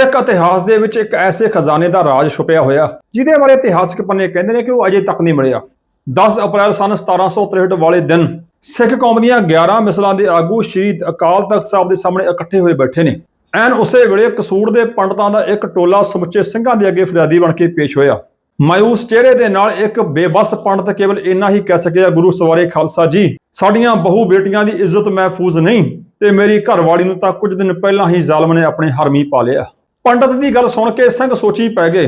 ਸਿੱਖ ਇਤਿਹਾਸ ਦੇ ਵਿੱਚ ਇੱਕ ਐਸੇ ਖਜ਼ਾਨੇ ਦਾ ਰਾਜ ਛੁਪਿਆ ਹੋਇਆ। ਜਿਹਦੇ ਬਾਰੇ ਇਤਿਹਾਸਕ ਪੰਨੇ ਕਹਿੰਦੇ ਨੇ ਕਿ ਉਹ ਅਜੇ ਤੱਕ ਨਹੀਂ ਮਿਲਿਆ। 10 ਅਪ੍ਰੈਲ ਸਨ 1763 ਵਾਲੇ ਦਿਨ ਸਿੱਖ ਕੌਮ ਦੀਆਂ 11 ਮਿਸਲਾਂ ਦੇ ਆਗੂ ਸ਼੍ਰੀ ਅਕਾਲ ਤਖਤ ਸਾਹਿਬ ਦੇ ਸਾਹਮਣੇ ਇਕੱਠੇ ਹੋਏ ਬੈਠੇ ਨੇ। ਐਨ ਉਸੇ ਵੇਲੇ ਕਸੂਰ ਦੇ ਪੰਡਤਾਂ ਦਾ ਇੱਕ ਟੋਲਾ ਸਮੁੱਚੇ ਸਿੰਘਾਂ ਦੇ ਅੱਗੇ ਫਰਿਆਦੀ ਬਣ ਕੇ ਪੇਸ਼ ਹੋਇਆ। ਮਾਇੂਸ ਚਿਹਰੇ ਦੇ ਨਾਲ ਇੱਕ ਬੇਬਸ ਪੰਡਤ ਕੇਵਲ ਇੰਨਾ ਹੀ ਕਹਿ ਸਕਿਆ, ਗੁਰੂ ਸਵਾਰੇ ਖਾਲਸਾ ਜੀ, ਸਾਡੀਆਂ ਬਹੂ ਬੇਟੀਆਂ ਦੀ ਇੱਜ਼ਤ ਮਹਿਫੂਜ਼ ਨਹੀਂ ਤੇ ਮੇਰੀ ਘਰਵਾਲੀ ਨੂੰ ਤਾਂ ਕੁਝ ਦਿਨ ਪਹਿਲਾਂ ਹੀ ਜ਼ਾਲਮ ਨੇ ਆਪਣੇ ਹਰਮੀ ਪਾ ਲਿਆ। ਪੰਡਤ ਦੀ ਗੱਲ ਸੁਣ ਕੇ ਸਿੰਘ ਸੋਚੀ ਪੈ ਗਏ,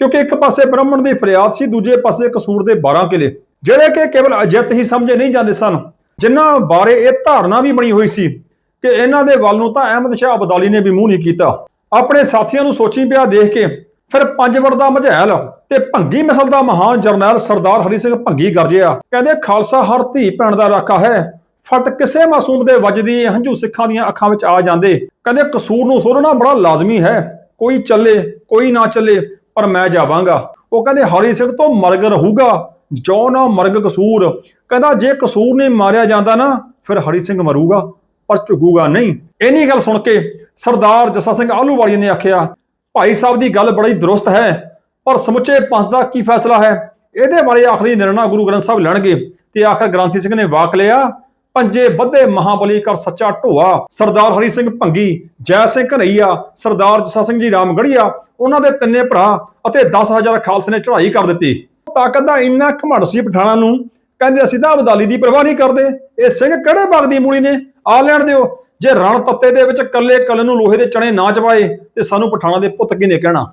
ਕਿਉਂਕਿ ਇੱਕ ਪਾਸੇ ਬ੍ਰਾਹਮਣ ਦੀ ਫਰਿਆਦ ਸੀ, ਦੂਜੇ ਪਾਸੇ ਕਸੂਰ ਦੇ 12 ਕਿਲੇ, ਜਿਹੜੇ ਕਿ ਕੇਵਲ ਅਜਿੱਤ ਹੀ ਸਮਝੇ ਨਹੀਂ ਜਾਂਦੇ ਸਨ। ਜਿਨ੍ਹਾਂ ਬਾਰੇ ਇਹ ਧਾਰਨਾ ਵੀ ਬਣੀ ਹੋਈ ਸੀ ਕਿ ਇਹਨਾਂ ਦੇ ਵੱਲ ਨੂੰ ਤਾਂ ਅਹਿਮਦ ਸ਼ਾਹ ਅਬਦਾਲੀ ਨੇ ਵੀ ਮੂੰਹ ਨਹੀਂ ਕੀਤਾ। ਆਪਣੇ ਸਾਥੀਆਂ ਨੂੰ ਸੋਚੀ ਪਿਆ ਦੇਖ ਕੇ ਫਿਰ ਪੰਜਵੜ ਦਾ ਮਝੈਲ ਤੇ ਭੰਗੀ ਮਿਸਲ ਦਾ ਮਹਾਨ ਜਰਨੈਲ ਸਰਦਾਰ ਹਰੀ ਸਿੰਘ ਭੰਗੀ ਗਰਜਿਆ, ਕਹਿੰਦੇ, ਖਾਲਸਾ ਹਰ ਧੀ ਭੈਣ ਦਾ ਰਾਖਾ ਹੈ। ਫਟ ਕਿਸੇ ਮਾਸੂਮ ਦੇ ਵੱਜਦੀ ਹੰਝੂ ਸਿੱਖਾਂ ਦੀਆਂ ਅੱਖਾਂ ਵਿੱਚ ਆ ਜਾਂਦੇ। ਕਹਿੰਦੇ ਕਸੂਰ ਨੂੰ ਸੋਧਣਾ ਬੜਾ ਲਾਜ਼ਮੀ ਹੈ। ਕੋਈ ਚੱਲੇ, ਕੋਈ ਨਾ ਚੱਲੇ, ਪਰ ਮੈਂ ਜਾਵਾਂਗਾ। ਉਹ ਕਹਿੰਦੇ, ਹਰੀ ਸਿੰਘ ਤੋਂ ਮਰਗ ਰਹੂਗਾ। ਜੋ ਨਾ ਮਰਗ ਕਸੂਰ। ਕਹਿੰਦਾ, ਜੇ ਕਸੂਰ ਨੇ ਮਾਰਿਆ ਜਾਂਦਾ ਨਾ, ਫਿਰ ਹਰੀ ਸਿੰਘ ਮਰੂਗਾ, ਪਰ ਝੁਗੂਗਾ ਨਹੀਂ। ਇੰਨੀ ਗੱਲ ਸੁਣ ਕੇ ਸਰਦਾਰ ਜੱਸਾ ਸਿੰਘ ਆਲੂਵਾਲੀ ਨੇ ਆਖਿਆ, ਭਾਈ ਸਾਹਿਬ ਦੀ ਗੱਲ ਬੜੀ ਦਰੁਸਤ ਹੈ, ਪਰ ਸਮੁੱਚੇ ਪੰਥ ਦਾ ਕੀ ਫੈਸਲਾ ਹੈ? ਇਹਦੇ ਬਾਰੇ ਆਖਰੀ ਨਿਰਣਾ ਗੁਰੂ ਗ੍ਰੰਥ ਸਾਹਿਬ ਲੈਣਗੇ ਤੇ ਆਖਰ ਗ੍ਰੰਥੀ ਸਿੰਘ ਨੇ ਵਾਕ ਲਿਆ ਪੰਜੇ ਬੱਧੇ ਮਹਾਬਲੀ ਕਰ ਸੱਚਾ ਢੋਆ। ਸਰਦਾਰ ਹਰੀ ਸਿੰਘ ਭੰਗੀ, ਜੈ ਸਿੰਘ ਘਨਈਆ, ਸਰਦਾਰ ਜਸਾ ਸਿੰਘ ਜੀ ਰਾਮਗੜੀਆ, ਉਹਨਾਂ ਦੇ ਤਿੰਨੇ ਭਰਾ ਅਤੇ 10000 ਖਾਲਸੇ ਨੇ ਚੜ੍ਹਾਈ ਕਰ ਦਿੱਤੀ। ਤਾਕਤ ਦਾ ਇੰਨਾ ਘਮੜ ਸੀ ਪਠਾਣਾ ਨੂੰ, ਕਹਿੰਦੇ ਅਸੀਂ ਤਾਂ ਅਬਦਾਲੀ ਦੀ ਪਰਵਾਹ ਨਹੀਂ ਕਰਦੇ। ਇਹ ਸਿੰਘ ਕਿਹੜੇ ਬਾਗ ਦੀ ਮੂਲੀ ਨੇ? ਆ ਲੈਣ ਦਿਓ। ਜੇ ਰਣ ਤੱਤੇ ਦੇ ਵਿੱਚ ਕੱਲੇ ਕੱਲ ਨੂੰ ਲੋਹੇ ਦੇ ਚਣੇ ਨਾ ਚਵਾਏ ਤੇ ਸਾਨੂੰ ਪਠਾਣਾ ਦੇ ਪੁੱਤ ਕਿਨੇ ਕਹਿਣਾ?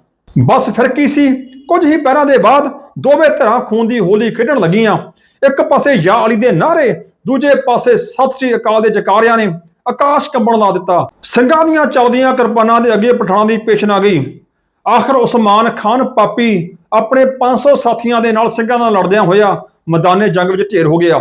ਬਸ ਫਿਰ ਕੀ ਸੀ? ਕੁਝ ਹੀ ਪੈਰਾਂ ਦੇ ਬਾਅਦ ਦੋਵੇਂ ਧਿਰਾਂ ਖੂਨ ਦੀ ਹੋਲੀ ਖੇਡਣ ਲੱਗੀਆਂ। ਇੱਕ ਪਾਸੇ ਯਾ ਅਲੀ ਦੇ ਨਾਰੇ ਦੂਜੇ ਪਾਸੇ ਸਤਿ ਸ੍ਰੀ ਅਕਾਲ ਦੇ ਜਕਾਰਿਆਂ ਨੇ ਆਕਾਸ਼ ਕੰਬਣ ਲਾ ਦਿੱਤਾ। ਸਿੰਘਾਂ ਦੀਆਂ ਚਲਦੀਆਂ ਕਿਰਪਾਨਾਂ ਦੇ ਅੱਗੇ ਪਠਾਣਾ ਦੀ ਪੇਸ਼ਨ ਆ ਗਈ। ਆਖਰ ਉਸਮਾਨ ਖਾਨ ਪਾਪੀ ਆਪਣੇ 500 ਸਾਥੀਆਂ ਦੇ ਨਾਲ ਸਿੰਘਾਂ ਨਾਲ ਲੜਦਿਆਂ ਹੋਇਆ ਮੈਦਾਨੇ ਜੰਗ ਵਿੱਚ ਢੇਰ ਹੋ ਗਿਆ।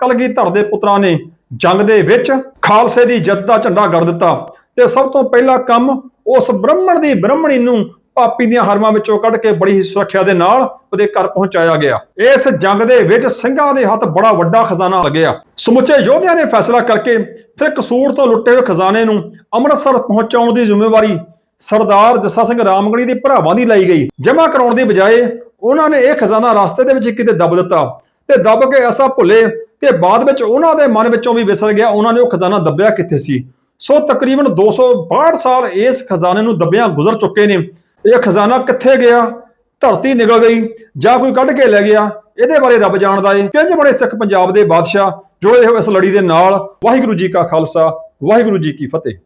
ਕਲਗੀਧਰ ਦੇ ਪੁੱਤਰਾਂ ਨੇ ਜੰਗ ਦੇ ਵਿੱਚ ਖਾਲਸੇ ਦੀ ਜਿੱਤ ਦਾ ਝੰਡਾ ਗੜ ਦਿੱਤਾ ਤੇ ਸਭ ਤੋਂ ਪਹਿਲਾ ਕੰਮ ਉਸ ਬ੍ਰਾਹਮਣ ਦੀ ਬ੍ਰਾਹਮਣੀ ਨੂੰ ਪਾਪੀ ਦੀਆਂ ਹਰਮਾਂ ਵਿੱਚੋਂ ਕੱਢ ਕੇ ਬੜੀ ਹੀ ਸੁਰੱਖਿਆ ਦੇ ਨਾਲ ਉਹਦੇ ਘਰ ਪਹੁੰਚਾਇਆ ਗਿਆ। ਇਸ ਜੰਗ ਦੇ ਵਿੱਚ ਸਿੰਘਾਂ ਦੇ ਹੱਥ ਬੜਾ ਵੱਡਾ ਖਜ਼ਾਨਾ ਲੱਗਿਆ। ਸਮੁੱਚੇ ਯੋਧਿਆਂ ਨੇ ਫੈਸਲਾ ਕਰਕੇ ਫਿਰ ਕਸੂਰ ਤੋਂ ਲੁੱਟੇ ਹੋਏ ਖਜ਼ਾਨੇ ਨੂੰ ਅੰਮ੍ਰਿਤਸਰ ਪਹੁੰਚਾਉਣ ਦੀ ਜ਼ਿੰਮੇਵਾਰੀ ਸਰਦਾਰ ਜੱਸਾ ਸਿੰਘ ਰਾਮਗੜੀ ਦੇ ਭਰਾਵਾਂ ਦੀ ਲਈ ਗਈ। ਜਮ੍ਹਾਂ ਕਰਾਉਣ ਦੀ ਬਜਾਏ ਉਹਨਾਂ ਨੇ ਇਹ ਖਜ਼ਾਨਾ ਰਸਤੇ ਦੇ ਵਿੱਚ ਕਿਤੇ ਦੱਬ ਦਿੱਤਾ ਤੇ ਦੱਬ ਕੇ ਐਸਾ ਭੁੱਲੇ ਕਿ ਬਾਅਦ ਵਿੱਚ ਉਹਨਾਂ ਦੇ ਮਨ ਵਿੱਚੋਂ ਵੀ ਵਿਸਰ ਗਿਆ, ਉਹਨਾਂ ਨੇ ਉਹ ਖਜ਼ਾਨਾ ਦੱਬਿਆ ਕਿੱਥੇ ਸੀ? ਸੋ ਤਕਰੀਬਨ 262 ਸਾਲ ਇਸ ਖਜ਼ਾਨੇ ਨੂੰ ਦੱਬਿਆਂ ਗੁਜ਼ਰ ਚੁੱਕੇ ਨੇ। ਇਹ ਖਜ਼ਾਨਾ ਕਿੱਥੇ ਗਿਆ? ਧਰਤੀ ਨਿਕਲ ਗਈ ਜਾਂ ਕੋਈ ਕੱਢ ਕੇ ਲੈ ਗਿਆ? ਇਹਦੇ ਬਾਰੇ ਰੱਬ ਜਾਣਦਾ ਏ। ਕਿੰਜ ਬੜੇ ਸਿੱਖ ਪੰਜਾਬ ਦੇ ਬਾਦਸ਼ਾਹ ਜੁੜੇ ਹੋਏ ਇਸ ਲੜੀ ਦੇ ਨਾਲ ਵਾਹਿਗੁਰੂ ਜੀ ਕਾ ਖਾਲਸਾ, ਵਾਹਿਗੁਰੂ ਜੀ ਕੀ ਫਤਿਹ।